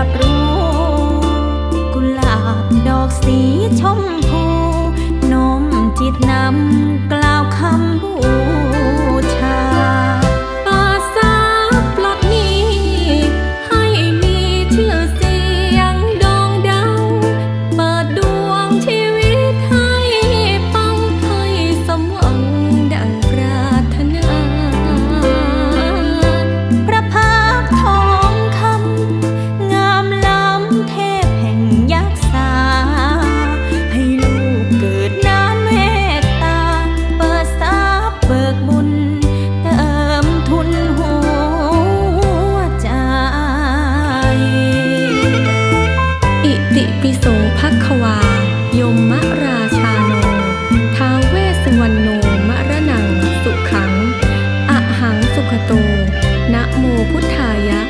ับรู้ กุหลาบดอกสีชมพูนมจิตนำกล่าวคำบู ปิโสภักวา ยมมะราชาโน ท้าเวสวรนโนมะระนังสุขังอะหังสุขโต นะโมพุทธายะ